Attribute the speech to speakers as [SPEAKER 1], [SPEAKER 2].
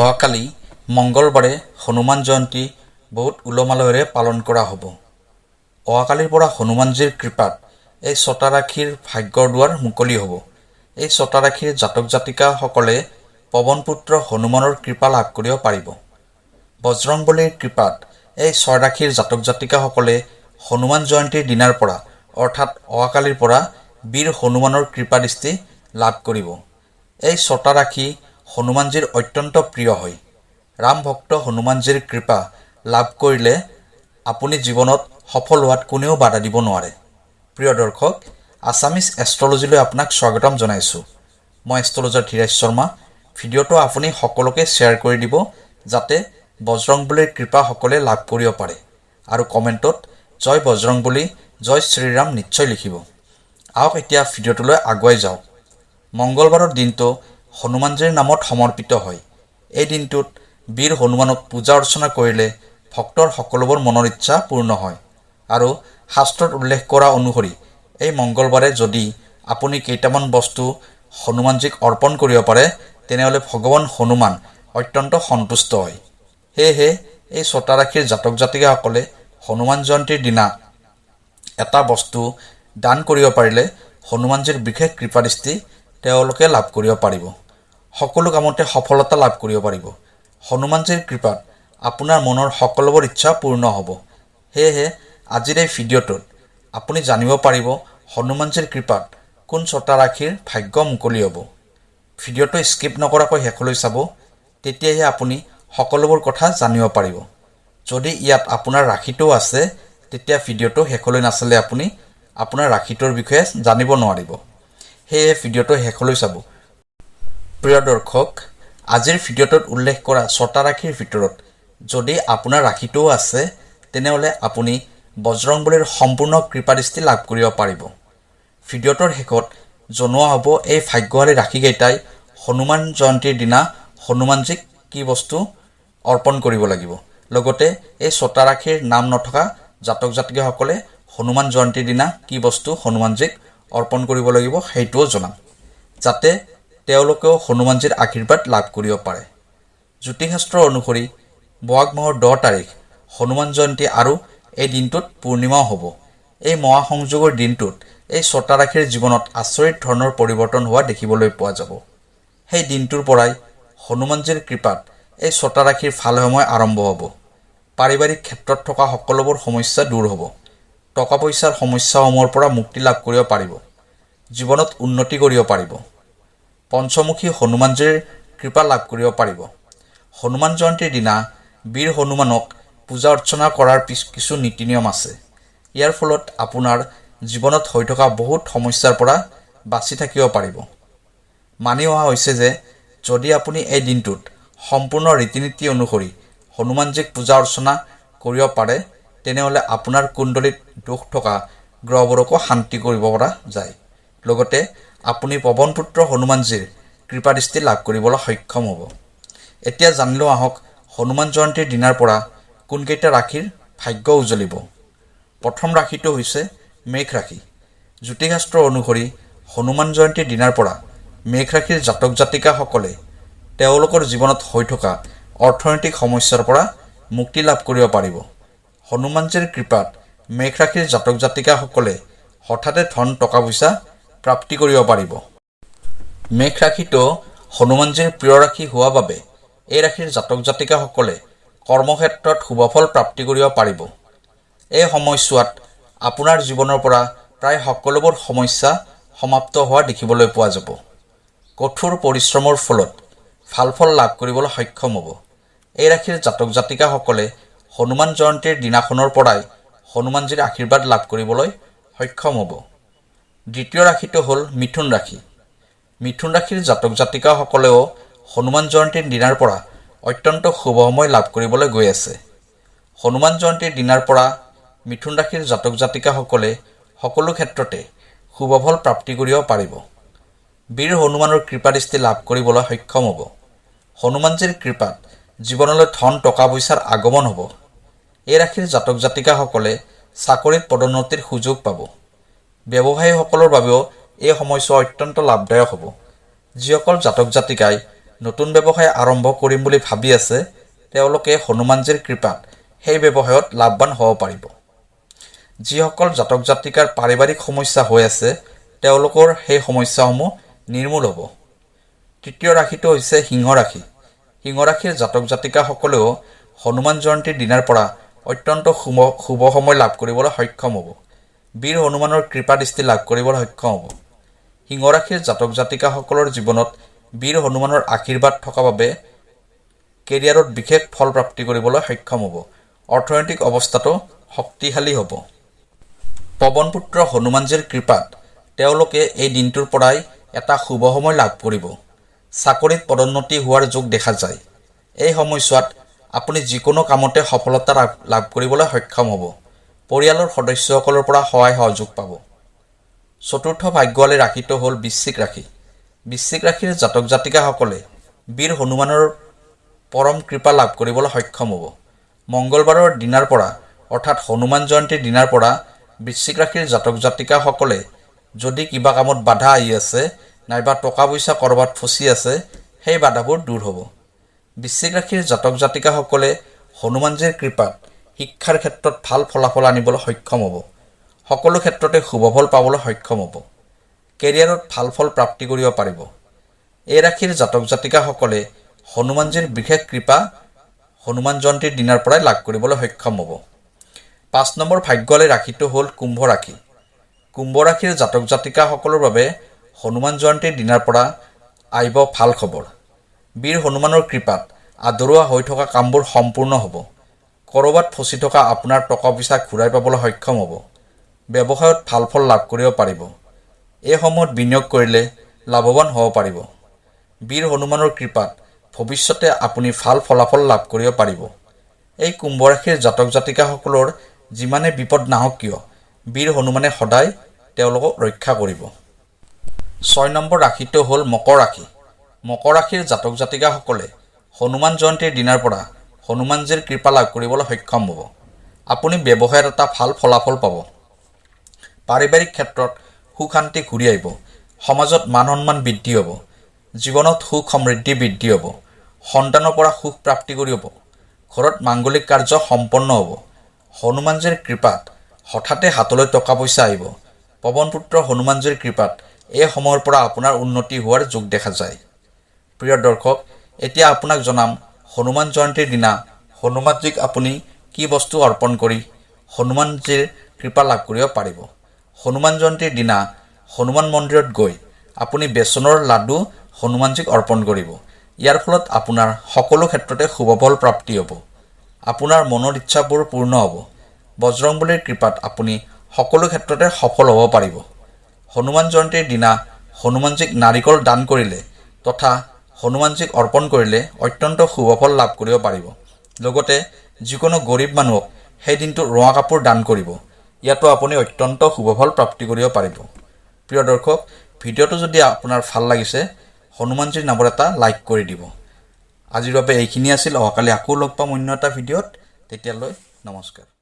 [SPEAKER 1] অহাকালি মঙ্গলবাৰে হনুমান জয়ন্তী বহুত উলহ পালন কৰা হ'ব। অহাকালিৰ পৰা হনুমানজীৰ কৃপাত এই ছটা ৰাশিৰ ভাগ্যৰ দুৱাৰ মুকলি হ'ব। এই ছটা ৰাশিৰ জাতক জাতিকাসকলে পৱনপুত্ৰ হনুমানৰ কৃপা লাভ কৰিব পাৰিব। বজৰংবলীৰ কৃপাত এই ছয় ৰাশিৰ জাতক জাতিকাসকলে হনুমান জয়ন্তীৰ দিনাৰ পৰা, অৰ্থাৎ অহাকালিৰ পৰা বীৰ হনুমানৰ কৃপাদৃষ্টি লাভ কৰিব। এই ছটা ৰাশি হনুমানজীৰ অত্যন্ত প্ৰিয় হয় ৰাম ভক্ত হনুমানজীৰ কৃপা লাভ কৰিলে আপুনি জীৱনত সফল হোৱাত কোনেও বাধা দিব নোৱাৰে। প্ৰিয় দৰ্শক আছামিজ এষ্ট্ৰলজিলৈ আপোনাক স্বাগতম জনাইছোঁ। মই এষ্ট্ৰলজাৰ ধীৰাজ শৰ্মা। ভিডিঅ'টো আপুনি সকলোকে শ্বেয়াৰ কৰি দিব যাতে বজৰংবলীৰ কৃপা সকলোৱে লাভ কৰিব পাৰে আৰু কমেণ্টত জয় বজৰংবলী, জয় শ্ৰীৰাম নিশ্চয় লিখিব। আহক এতিয়া ভিডিঅ'টোলৈ আগুৱাই যাওঁ। মংগলবাৰৰ দিনটো হনুমানজীৰ নামত সমৰ্পিত হয়। এই দিনটোত বীৰ হনুমানক পূজা অৰ্চনা কৰিলে ভক্তৰ সকলোবোৰ মনৰ ইচ্ছা পূৰ্ণ হয় আৰু শাস্ত্ৰত উল্লেখ কৰা অনুসৰি, এই মংগলবাৰে যদি আপুনি কেইটামান বস্তু হনুমানজীক অৰ্পণ কৰিব পাৰে, তেনেহ'লে ভগৱান হনুমান অত্যন্ত সন্তুষ্ট হয়। সেয়েহে এই ছটা ৰাশিৰ জাতক জাতিকাসকলে হনুমান জয়ন্তীৰ দিনা এটা বস্তু দান কৰিব পাৰিলে হনুমানজীৰ বিশেষ কৃপাদৃষ্টি তেওঁলোকে লাভ কৰিব পাৰিব। সকলো কামতে সফলতা লাভ কৰিব পাৰিব। হনুমানজীৰ কৃপাত আপোনাৰ মনৰ সকলোবোৰ ইচ্ছা পূৰ্ণ হ'ব। সেয়েহে আজিৰ এই ভিডিঅ'টোত আপুনি জানিব পাৰিব হনুমানজীৰ কৃপাত কোন ছটা ৰাশিৰ ভাগ্য মুকলি হ'ব। ভিডিঅ'টো স্কিপ নকৰাকৈ শেষলৈ চাব তেতিয়াহে আপুনি সকলোবোৰ কথা জানিব পাৰিব। যদি ইয়াত আপোনাৰ ৰাশিটো আছে তেতিয়া ভিডিঅ'টো শেষলৈ নাচালে আপুনি আপোনাৰ ৰাশিটোৰ বিষয়ে জানিব নোৱাৰিব। সেয়ে ভিডিঅ'টো শেষলৈ চাব। প্ৰিয় দৰ্শক, আজিৰ ভিডিঅ'টোত উল্লেখ কৰা ছটা ৰাশিৰ ভিতৰত যদি আপোনাৰ ৰাশিটোও আছে, তেনেহ'লে আপুনি বজৰংবলীৰ সম্পূৰ্ণ কৃপাদৃষ্টি লাভ কৰিব পাৰিব। ভিডিঅ'টোৰ শেষত জনোৱা হ'ব এই ভাগ্যশালী ৰাশিকেইটাই হনুমান জয়ন্তীৰ দিনা হনুমানজীক কি বস্তু অৰ্পণ কৰিব লাগিব। লগতে এই ছটা ৰাশিৰ নাম নথকা জাতক জাতিকাসকলে হনুমান জয়ন্তীৰ দিনা কি বস্তু হনুমানজীক অৰ্পণ কৰিব লাগিব সেইটোও জনাম। যাতে তেওঁলোকেও হনুমানজীৰ আশীৰ্বাদ লাভ কৰিব পাৰে। জ্যোতিষশাস্ত্ৰ অনুসৰি, বহাগ মাহৰ দহ তাৰিখ, হনুমান জয়ন্তী আৰু এই দিনটোত পূৰ্ণিমাও হ'ব। এই মহাসংযোগৰ দিনটোত এই ছটা ৰাশিৰ জীৱনত আচৰিত ধৰণৰ পৰিৱৰ্তন হোৱা দেখিবলৈ পোৱা যাব। সেই দিনটোৰ পৰাই হনুমানজীৰ কৃপাত এই ছটা ৰাশিৰ ভালো সময় আৰম্ভ হ'ব। পাৰিবাৰিক ক্ষেত্ৰত থকা সকলোবোৰ সমস্যা দূৰ হ'ব। টকা পইচাৰ সমস্যাসমূহৰ পৰা মুক্তি লাভ কৰিব পাৰিব। জীৱনত উন্নতি কৰিব পাৰিব। পঞ্চমুখী হনুমানজীৰ কৃপা লাভ কৰিব পাৰিব। হনুমান জয়ন্তীৰ দিনা বীৰ হনুমানক পূজা অৰ্চনা কৰাৰ পিছ কিছু নীতি নিয়ম আছে। ইয়াৰ ফলত আপোনাৰ জীৱনত হৈ থকা বহুত সমস্যাৰ পৰা বাচি থাকিব পাৰিব। মানি অহা হৈছে যে যদি আপুনি এই দিনটোত সম্পূৰ্ণ ৰীতি নীতি অনুসৰি হনুমানজীক পূজা অৰ্চনা কৰিব পাৰে, তেনেহ'লে আপোনাৰ কুণ্ডলীত দোষ থকা গ্ৰহবোৰকো শান্তি কৰিব পৰা যায়। লগতে আপুনি পৱনপুত্ৰ হনুমানজীৰ কৃপাদৃষ্টি লাভ কৰিবলৈ সক্ষম হ'ব। এতিয়া জানিলোঁ আহক, হনুমান জয়ন্তীৰ দিনাৰ পৰা কোনকেইটা ৰাশিৰ ভাগ্য উজ্বলিব প্ৰথম ৰাশিটো হৈছে মেঘ ৰাশি। জ্যোতিষশাস্ত্ৰ অনুসৰি হনুমান জয়ন্তীৰ দিনাৰ পৰা মেঘ ৰাশিৰ জাতক জাতিকাসকলে তেওঁলোকৰ জীৱনত হৈ থকা অৰ্থনৈতিক সমস্যাৰ পৰা মুক্তি লাভ কৰিব পাৰিব। হনুমানজীৰ কৃপাত মেঘ ৰাশিৰ জাতক জাতিকাসকলে হঠাতে ধন টকা পইচা প্ৰাপ্তি কৰিব পাৰিব। মেঘ ৰাশিটো হনুমানজীৰ প্ৰিয় ৰাশি হোৱা বাবে এই ৰাশিৰ জাতক জাতিকাসকলে কৰ্মক্ষেত্ৰত শুভফল প্ৰাপ্তি কৰিব পাৰিব। এই সময়ছোৱাত আপোনাৰ জীৱনৰ পৰা প্ৰায় সকলোবোৰ সমস্যা সমাপ্ত হোৱা দেখিবলৈ পোৱা যাব। কঠোৰ পৰিশ্ৰমৰ ফলত ভালো ফল লাভ কৰিবলৈ সক্ষম হ'ব। এই ৰাশিৰ জাতক জাতিকাসকলে হনুমান জয়ন্তীৰ দিনাখনৰ পৰাই হনুমানজীৰ আশীৰ্বাদ লাভ কৰিবলৈ সক্ষম হ'ব। দ্বিতীয় ৰাশিটো হ'ল মিথুন ৰাশি। মিথুন ৰাশিৰ জাতক জাতিকাসকলেও হনুমান জয়ন্তীৰ দিনাৰ পৰা অত্যন্ত শুভ সময় লাভ কৰিবলৈ গৈ আছে। হনুমান জয়ন্তীৰ দিনাৰ পৰা মিথুন ৰাশিৰ জাতক জাতিকাসকলে সকলো ক্ষেত্ৰতে শুভফল প্ৰাপ্তি কৰিব পাৰিব। বীৰ হনুমানৰ কৃপাদৃষ্টি লাভ কৰিবলৈ সক্ষম হ'ব। হনুমানজীৰ কৃপাত জীৱনলৈ ধন, টকা পইচাৰ আগমন হ'ব। এই ৰাশিৰ জাতক জাতিকাসকলে চাকৰিত পদোন্নতিৰ সুযোগ পাব। ব্যৱসায়ীসকলৰ বাবেও এই সময়ছোৱা অত্যন্ত লাভদায়ক হ'ব। যিসকল জাতক জাতিকাই নতুন ব্যৱসায় আৰম্ভ কৰিম বুলি ভাবি আছে, তেওঁলোকে হনুমানজীৰ কৃপাত সেই ব্যৱসায়ত লাভৱান হ'ব পাৰিব। যিসকল জাতক জাতিকাৰ পাৰিবাৰিক সমস্যা হৈ আছে, তেওঁলোকৰ সেই সমস্যাসমূহ নিৰ্মূল হ'ব। তৃতীয় ৰাশিটো হৈছে সিংহ ৰাশি। সিংহ ৰাশিৰ জাতক জাতিকাসকলেও হনুমান জয়ন্তীৰ দিনাৰ পৰা অত্যন্ত শুভ শুভ সময় লাভ কৰিবলৈ সক্ষম হ'ব। বীৰ হনুমানৰ কৃপা দৃষ্টি লাভ কৰিবলৈ সক্ষম হ'ব। সিংহ ৰাশিৰ জাতক জাতিকাসকলৰ জীৱনত বীৰ হনুমানৰ আশীৰ্বাদ থকা বাবে কেৰিয়াৰত বিশেষ ফল প্ৰাপ্তি কৰিবলৈ সক্ষম হ'ব। অৰ্থনৈতিক অৱস্থাটো শক্তিশালী হ'ব। পৱনপুত্ৰ হনুমানজীৰ কৃপাত তেওঁলোকে এই দিনটোৰ পৰাই এটা শুভ সময় লাভ কৰিব। চাকৰিত পদোন্নতি হোৱাৰ যোগ দেখা যায়। এই সময়ছোৱাত আপুনি যিকোনো কামতে সফলতা লাভ কৰিবলৈ সক্ষম হ'ব। পৰিয়ালৰ সদস্যসকলৰ পৰা সহায় সহযোগ পাব। চতুৰ্থ ভাগ্যৱালী ৰাশিটো হ'ল বৃশ্চিক ৰাশি বৃশ্চিক ৰাশিৰ জাতক জাতিকাসকলে বীৰ হনুমানৰ পৰম কৃপা লাভ কৰিবলৈ সক্ষম হ'ব। মংগলবাৰৰ দিনাৰ পৰা, অৰ্থাৎ হনুমান জয়ন্তীৰ দিনাৰ পৰা বৃশ্চিক ৰাশিৰ জাতক জাতিকাসকলে যদি কিবা কামত বাধা আহি আছে, নাইবা টকা পইচা ক'ৰবাত ফচি আছে, সেই বাধাবোৰ দূৰ হ'ব। বৃশ্চিক ৰাশিৰ জাতক জাতিকাসকলে হনুমানজীৰ কৃপাত শিক্ষাৰ ক্ষেত্ৰত ভালো ফলাফল আনিবলৈ সক্ষম হ'ব। সকলো ক্ষেত্ৰতে শুভফল পাবলৈ সক্ষম হ'ব। কেৰিয়াৰত ভালো ফল প্ৰাপ্তি কৰিব পাৰিব। এই ৰাশিৰ জাতক জাতিকাসকলে হনুমানজীৰ বিশেষ কৃপা, হনুমান জয়ন্তীৰ দিনাৰ পৰাই লাভ কৰিবলৈ সক্ষম হ'ব। পাঁচ নম্বৰ ভাগ্যৱালী ৰাশিটো হ'ল কুম্ভ ৰাশি। কুম্ভ ৰাশিৰ জাতক জাতিকাসকলৰ বাবে হনুমান জয়ন্তীৰ দিনাৰ পৰা আহিব ভালো খবৰ। বীৰ হনুমানৰ কৃপাত আদৰুৱা হৈ থকা কামবোৰ সম্পূৰ্ণ হ'ব। ক'ৰবাত ফচি থকা আপোনাৰ টকা পইচা ঘূৰাই পাবলৈ সক্ষম হ'ব। ব্যৱসায়ত ভাল ফল লাভ কৰিব পাৰিব। এই সময়ত বিনিয়োগ কৰিলে লাভৱান হ'ব পাৰিব। বীৰ হনুমানৰ কৃপাত ভৱিষ্যতে আপুনি ভাল ফলাফল লাভ কৰিব পাৰিব। এই কুম্ভ ৰাশিৰ জাতক জাতিকাসকলৰ যিমানে বিপদ নাহক কিয় বীৰ হনুমানে সদায় তেওঁলোকক ৰক্ষা কৰিব। ছয় নম্বৰ ৰাশিটো হ'ল মকৰ ৰাশি। মকৰ ৰাশিৰ জাতক জাতিকাসকলে হনুমান জয়ন্তীৰ দিনাৰ পৰা হনুমানজীৰ কৃপা লাভ কৰিবলৈ সক্ষম হ'ব। আপুনি ব্যৱসায়ত এটা ভালো ফলাফল পাব। পাৰিবাৰিক ক্ষেত্ৰত সুখ শান্তি ঘূৰি আহিব। সমাজত মান সন্মান বৃদ্ধি হ'ব। জীৱনত সুখ সমৃদ্ধি বৃদ্ধি হ'ব। সন্তানৰ পৰা সুখ প্ৰাপ্তি কৰিব ঘৰত মাংগলিক কাৰ্য সম্পন্ন হ'ব। হনুমানজীৰ কৃপাত হঠাতে হাতলৈ টকা পইচা আহিব। পৱনপুত্ৰ হনুমানজীৰ কৃপাত এই সময়ৰ পৰা আপোনাৰ উন্নতি হোৱাৰ যোগ দেখা যায়। প্ৰিয় দৰ্শক, এতিয়া আপোনাক জনাম হনুমান জয়ন্তীৰ দিনা হনুমানজীক আপুনি কি বস্তু অৰ্পণ কৰি হনুমানজীৰ কৃপা লাভ কৰিব পাৰিব? হনুমান জয়ন্তীৰ দিনা হনুমান মন্দিৰত গৈ আপুনি বেচনৰ লাডু হনুমানজীক অৰ্পণ কৰিব। ইয়াৰ ফলত আপোনাৰ সকলো ক্ষেত্ৰতে শুভফল প্ৰাপ্তি হ'ব। আপোনাৰ মনৰ ইচ্ছাবোৰ পূৰ্ণ হ'ব। বজৰংবলীৰ কৃপাত আপুনি সকলো ক্ষেত্ৰতে সফল হ'ব পাৰিব। হনুমান জয়ন্তীৰ দিনা হনুমানজীক নাৰিকল দান কৰিলে তথা হনুমানজীক অৰ্পণ কৰিলে অত্যন্ত শুভফল লাভ কৰিব পাৰিব। লগতে যিকোনো গৰীব মানুহক সেই দিনটো ৰঙা কাপোৰ দান কৰিব। ইয়াতো আপুনি অত্যন্ত শুভফল প্ৰাপ্তি কৰিব পাৰিব। প্ৰিয় দৰ্শক, ভিডিঅ'টো যদি আপোনাৰ ভালো লাগিছে হনুমানজীৰ নামৰ এটা লাইক কৰি দিব। আজিৰ বাবে এইখিনি আছিল। অহাকালি আকৌ লগ পাম অন্য এটা ভিডিঅ'ত। তেতিয়ালৈ নমস্কাৰ।